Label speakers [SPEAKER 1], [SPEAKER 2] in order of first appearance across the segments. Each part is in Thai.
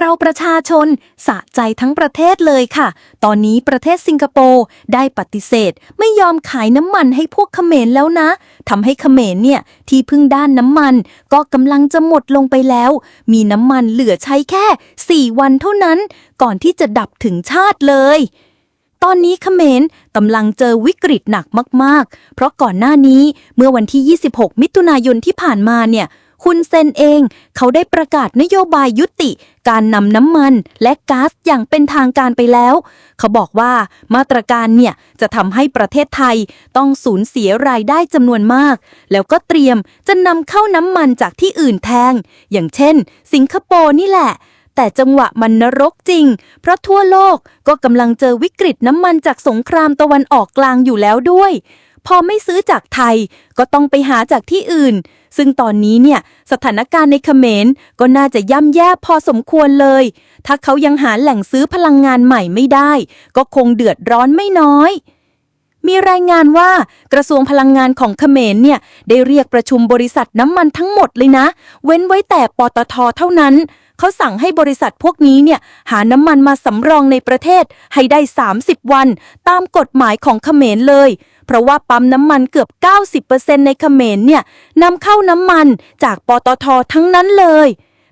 [SPEAKER 1] เราประชาชนสะใจทั้งประเทศเลยค่ะ ตอนนี้ประเทศสิงคโปร์ได้ปฏิเสธ ไม่ยอมขายน้ำมันให้พวกเขมรแล้วนะทำให้เขมรเนี่ยที่พึ่งด้านน้ำมัน ก็กำลังจะหมดลงไปแล้ว มีน้ำมันเหลือใช้แค่ 4 วันเท่านั้น ก่อนที่จะดับถึงชาติเลยตอนนี้เขมรกำลังเจอวิกฤตหนักมาก ๆ เพราะก่อนหน้านี้เมื่อวันที่ 26 มิถุนายนที่ผ่านมาเนี่ย คุณเซนเอง เขาได้ประกาศนโยบายยุติ การนำน้ำมันและก๊าซอย่างเป็นทางการไปแล้ว เขาบอกว่ามาตรการเนี่ยจะทำให้ประเทศไทยต้องสูญเสียรายได้จำนวนมาก แล้วก็เตรียมจะนำเข้าน้ำมันจากที่อื่นแทนอย่างเช่น สิงคโปร์นี่แหละแต่จังหวะมันนรกจริง เพราะทั่วโลกก็กำลังเจอวิกฤตน้ำมันจากสงครามตะวันออกกลางอยู่แล้วด้วย พอไม่ซื้อจากไทยก็ต้องไปหาจากที่อื่น ซึ่งตอนนี้เนี่ยสถานการณ์ในเขมรก็น่าจะย่ำแย่พอสมควรเลย ถ้าเขายังหาแหล่งซื้อพลังงานใหม่ไม่ได้ ก็คงเดือดร้อนไม่น้อยมีรายงานว่ากระทรวงพลังงานของเขมรเนี่ย ได้เรียกประชุมบริษัทน้ำมันทั้งหมดเลยนะ เว้นไว้แต่ปตทเท่านั้น เขาสั่งให้บริษัทพวกนี้เนี่ยหาน้ำมันมาสำรองในประเทศให้ได้ 30 วัน ตามกฎหมายของเขมรเลย เพราะว่าปั๊มน้ำมันเกือบ 90%ในเขมรเนี่ยนำเข้าน้ำมันจากปตททั้งนั้นเลย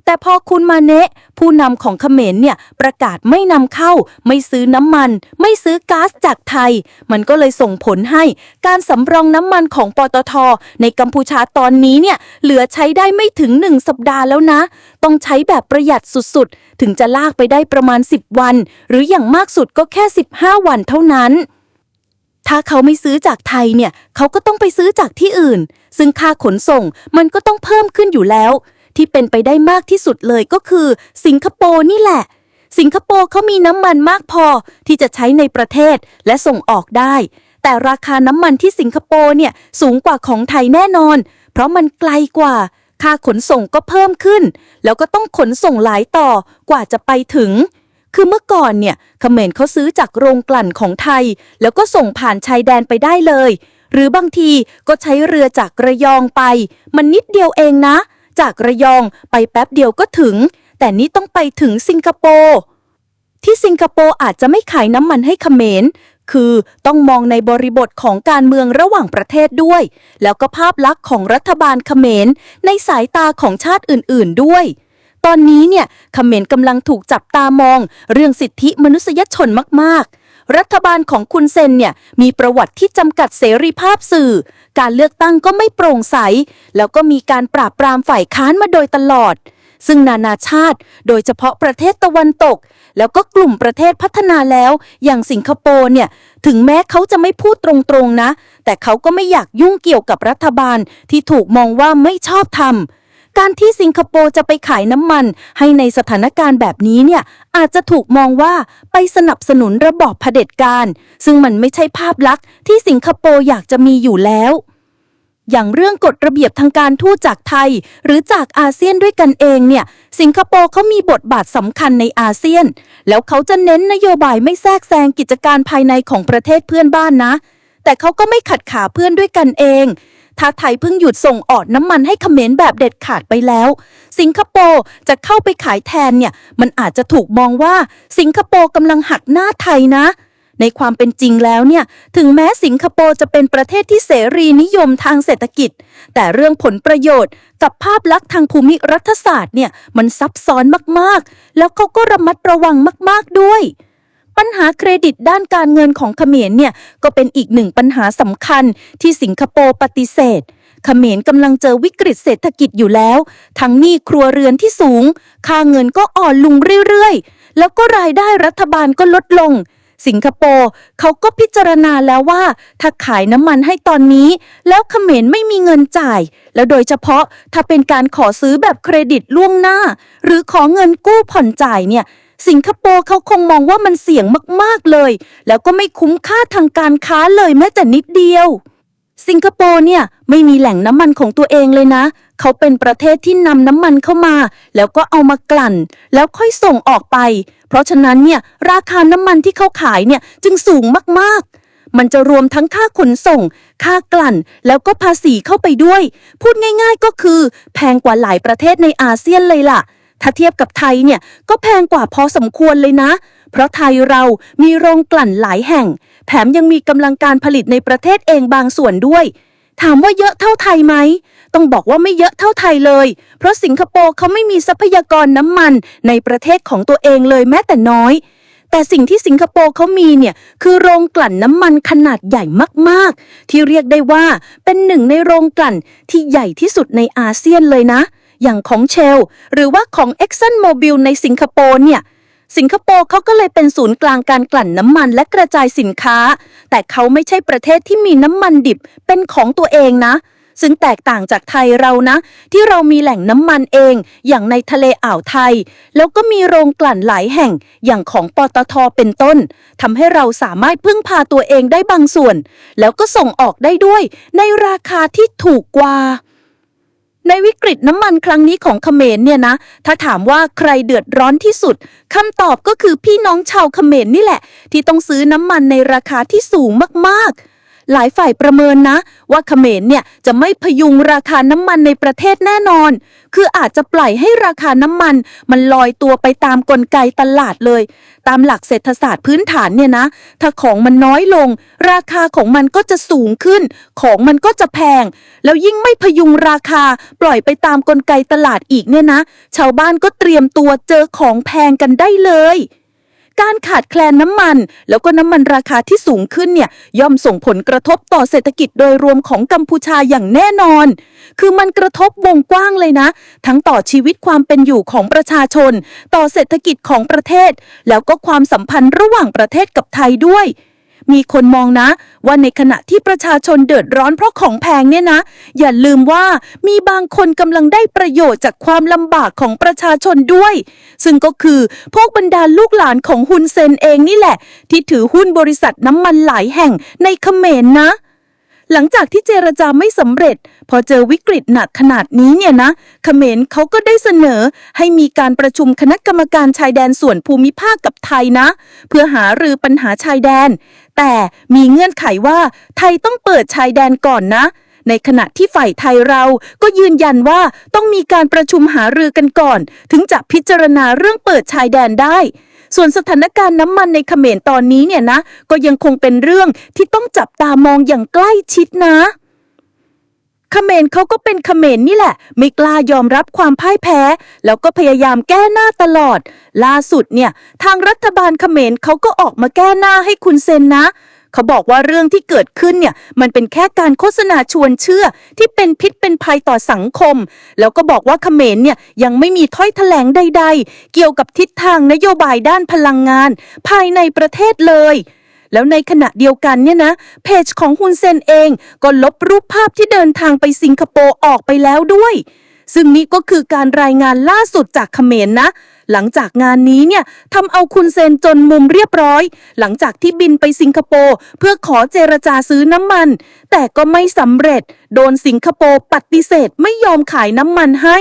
[SPEAKER 1] แต่พอคุณมาเนะผู้นำของเขมรเนี่ยประกาศไม่นำเข้า ไม่ซื้อน้ำมัน ไม่ซื้อก๊าซจากไทย มันก็เลยส่งผลให้การสำรองน้ำมันของปตท ในกัมพูชาตอนนี้เนี่ยเหลือใช้ได้ไม่ถึง1สัปดาห์แล้วนะ ต้องใช้แบบประหยัดสุดๆ ถึงจะลากไปได้ประมาณ 10 วัน หรืออย่างมากสุดก็แค่ 15 วันเท่านั้นถ้าเขาไม่ซื้อจากไทยเนี่ย เขาก็ต้องไปซื้อจากที่อื่น ซึ่งค่าขนส่งมันก็ต้องเพิ่มขึ้นอยู่แล้ว ที่เป็นไปได้มากที่สุดเลยก็คือ สิงคโปร์นี่แหละ สิงคโปร์เขามีน้ำมันมากพอที่จะใช้ในประเทศและส่งออกได้ แต่ราคาน้ำมันที่สิงคโปร์เนี่ยสูงกว่าของไทยแน่นอน เพราะมันไกลกว่า ค่าขนส่งก็เพิ่มขึ้น แล้วก็ต้องขนส่งหลายต่อกว่าจะไปถึงคือเมื่อก่อนเนี่ยเขมรเขาซื้อจากโรงกลั่นของไทย แล้วก็ส่งผ่านชายแดนไปได้เลย หรือบางทีก็ใช้เรือจากระยองไป มันนิดเดียวเองนะ จากระยองไปแป๊บเดียวก็ถึง แต่นี่ต้องไปถึงสิงคโปร์ที่สิงคโปร์อาจจะไม่ขายน้ำมันให้เขมร คือต้องมองในบริบทของการเมืองระหว่างประเทศด้วย แล้วก็ภาพลักษณ์ของรัฐบาลเขมรในสายตาของชาติอื่น ๆ ด้วย ตอนนี้เนี่ยเขมรกำลังถูกจับตามอง เรื่องสิทธิมนุษยชนมากๆ รัฐบาลของคุณเซนเนี่ยมีประวัติที่จำกัดเสรีภาพสื่อ การเลือกตั้งก็ไม่โปร่งใส แล้วก็มีการปราบปรามฝ่ายค้านมาโดยตลอด ซึ่งนานาชาติ โดยเฉพาะประเทศตะวันตก แล้วก็กลุ่มประเทศพัฒนาแล้ว อย่างสิงคโปร์เนี่ยถึงแม้เขาจะไม่พูดตรงๆนะ แต่เขาก็ไม่อยากยุ่งเกี่ยวกับรัฐบาลที่ถูกมองว่าไม่ชอบธรรม การที่สิงคโปร์จะไปขายน้ำมัน ให้ในสถานการณ์แบบนี้เนี่ยอาจจะถูกมองว่าไปสนับสนุนระบอบเผด็จการ ซึ่งมันไม่ใช่ภาพลักษณ์ที่สิงคโปร์อยากจะมีอยู่แล้วอย่างเรื่องกฎระเบียบทางการทูตจากไทย หรือจากอาเซียนด้วยกันเองเนี่ย สิงคโปร์เขามีบทบาทสำคัญในอาเซียน แล้วเขาจะเน้นนโยบายไม่แทรกแซงกิจการภายในของประเทศเพื่อนบ้านนะ แต่เขาก็ไม่ขัดขาเพื่อนด้วยกันเอง ถ้าไทยเพิ่งหยุดส่งออกน้ำมันให้เขมรแบบเด็ดขาดไปแล้ว สิงคโปร์จะเข้าไปขายแทนเนี่ย มันอาจจะถูกมองว่าสิงคโปร์กำลังหักหน้าไทยนะในความเป็นจริงแล้วเนี่ย ถึงแม้สิงคโปร์จะเป็นประเทศที่เสรีนิยมทางเศรษฐกิจ แต่เรื่องผลประโยชน์ กับภาพลักษณ์ทางภูมิรัฐศาสตร์เนี่ย มันซับซ้อนมากๆ แล้วเขาก็ระมัดระวังมาก ๆด้วย ปัญหาเครดิตด้านการเงินของเขมรเนี่ยก็เป็นอีกหนึ่งปัญหาสำคัญที่สิงคโปร์ปฏิเสธเขมรกำลังเจอวิกฤตเศรษฐกิจอยู่แล้ว ทั้งหนี้ครัวเรือนที่สูง ค่าเงินก็อ่อนลงเรื่อยๆ แล้วก็รายได้รัฐบาลก็ลดลง สิงคโปร์เขาก็พิจารณาแล้วว่า ถ้าขายน้ำมันให้ตอนนี้ แล้วเขมรไม่มีเงินจ่าย แล้วโดยเฉพาะถ้าเป็นการขอซื้อแบบเครดิตล่วงหน้า หรือขอเงินกู้ผ่อนจ่ายเนี่ย สิงคโปร์เขาคงมองว่ามันเสี่ยงมากๆเลย แล้วก็ไม่คุ้มค่าทางการค้าเลยแม้แต่นิดเดียว สิงคโปร์เนี่ยไม่มีแหล่งน้ำมันของตัวเองเลยนะ เขาเป็นประเทศที่นำน้ำมันเข้ามา แล้วก็เอามากลั่น แล้วค่อยส่งออกไป เพราะฉะนั้นเนี่ยราคาน้ำมันที่เขาขายเนี่ยจึงสูงมากๆมันจะรวมทั้งค่าขนส่ง ค่ากลั่น แล้วก็ภาษีเข้าไปด้วย พูดง่ายๆก็คือ แพงกว่าหลายประเทศในอาเซียนเลยล่ะ
[SPEAKER 2] ถ้าเทียบกับไทยเนี่ยก็แพงกว่าพอสมควรเลยนะ เพราะไทยเรามีโรงกลั่นหลายแห่ง แถมยังมีกำลังการผลิตในประเทศเองบางส่วนด้วย ถามว่าเยอะเท่าไทยไหม ต้องบอกว่าไม่เยอะเท่าไทยเลย เพราะสิงคโปร์เขาไม่มีทรัพยากรน้ำมันในประเทศของตัวเองเลยแม้แต่น้อยแต่สิ่งที่สิงคโปร์เขามีเนี่ยคือโรงกลั่นน้ำมันขนาดใหญ่มาก ๆ ที่เรียกได้ว่าเป็นหนึ่งในโรงกลั่นที่ใหญ่ที่สุดในอาเซียนเลยนะ อย่างของเชล หรือว่าของ Exxon Mobil ในสิงคโปร์เนี่ย สิงคโปร์เขาก็เลยเป็นศูนย์กลางการกลั่นน้ำมันและกระจายสินค้า แต่เขาไม่ใช่ประเทศที่มีน้ำมันดิบเป็นของตัวเองนะ ซึ่งแตกต่างจากไทยเรานะ ที่เรามีแหล่งน้ำมันเอง อย่างในทะเลอ่าวไทย แล้วก็มีโรงกลั่นหลายแห่งอย่างของปตทเป็นต้นทำให้เราสามารถพึ่งพาตัวเองได้บางส่วน แล้วก็ส่งออกได้ด้วย ในราคาที่ถูกกว่า ในวิกฤตน้ำมันครั้งนี้ของเขมรเนี่ยนะ ถ้าถามว่าใครเดือดร้อนที่สุดคำตอบก็คือพี่น้องชาวเขมรนี่แหละ ที่ต้องซื้อน้ำมันในราคาที่สูงมากๆ หลายฝ่ายประเมินนะ ว่าเขมรเนี่ยจะไม่พยุงราคาน้ำมันในประเทศแน่นอน คืออาจจะปล่อยให้ราคาน้ำมัน มันลอยตัวไปตามกลไกตลาดเลย ตามหลักเศรษฐศาสตร์พื้นฐานเนี่ยนะ ถ้าของมันน้อยลง ราคาของมันก็จะสูงขึ้น ของมันก็จะแพง แล้วยิ่งไม่พยุงราคาปล่อยไปตามกลไกตลาดอีกเนี่ยนะ ชาวบ้านก็เตรียมตัวเจอของแพงกันได้เลย การขาดแคลนน้ำมัน แล้วก็น้ำมันราคาที่สูงขึ้นเนี่ยย่อมส่งผลกระทบต่อเศรษฐกิจโดยรวมของกัมพูชาอย่างแน่นอน คือมันกระทบวงกว้างเลยนะ ทั้งต่อชีวิตความเป็นอยู่ของประชาชน ต่อเศรษฐกิจของประเทศ แล้วก็ความสัมพันธ์ระหว่างประเทศกับไทยด้วย มีคนมองนะ ว่าในขณะที่ประชาชนเดือดร้อนเพราะของแพงเนี่ยนะ อย่าลืมว่ามีบางคนกำลังได้ประโยชน์จากความลำบากของประชาชนด้วย ซึ่งก็คือพวกบรรดาลูกหลานของฮุนเซนเองนี่แหละ ที่ถือหุ้นบริษัทน้ำมันหลายแห่งในเขมรนะ หลังจากที่เจรจาไม่สำเร็จ พอเจอวิกฤตหนักขนาดนี้เนี่ยนะเขมรเขาก็ได้เสนอให้มีการประชุมคณะกรรมการชายแดนส่วนภูมิภาคกับไทยนะ เพื่อหารือปัญหาชายแดน แต่มีเงื่อนไขว่าไทยต้องเปิดชายแดนก่อนนะในขณะที่ฝ่ายไทยเราก็ยืนยันว่าต้องมีการประชุมหารือกันก่อน ถึงจะพิจารณาเรื่องเปิดชายแดนได้ ส่วนสถานการณ์น้ำมันในเขมรตอนนี้เนี่ยนะ ก็ยังคงเป็นเรื่องที่ต้องจับตามองอย่างใกล้ชิดนะเขมรเขาก็เป็นเขมรนี่แหละ ไม่กล้ายอมรับความพ่ายแพ้ แล้วก็พยายามแก้หน้าตลอด ล่าสุดเนี่ย ทางรัฐบาลเขมรเขาก็ออกมาแก้หน้าให้คุณเซนนะ เขาบอกว่าเรื่องที่เกิดขึ้นเนี่ยมันเป็นแค่การโฆษณาชวนเชื่อ ที่เป็นพิษเป็นภัยต่อสังคม แล้วก็บอกว่าเขมรเนี่ยยังไม่มีถ้อยแถลงใด ๆ เกี่ยวกับทิศทางนโยบายด้านพลังงาน ภายในประเทศเลยแล้วในขณะเดียวกันเนี่ยนะ เพจของฮุนเซนเองก็ลบรูปภาพที่เดินทางไปสิงคโปร์ออกไปแล้วด้วย ซึ่งนี่ก็คือการรายงานล่าสุดจากเขมรนะ หลังจากงานนี้เนี่ยทำเอาคุณเซนจนมุมเรียบร้อย หลังจากที่บินไปสิงคโปร์เพื่อขอเจรจาซื้อน้ำมัน แต่ก็ไม่สำเร็จ โดนสิงคโปร์ปฏิเสธไม่ยอมขายน้ำมันให้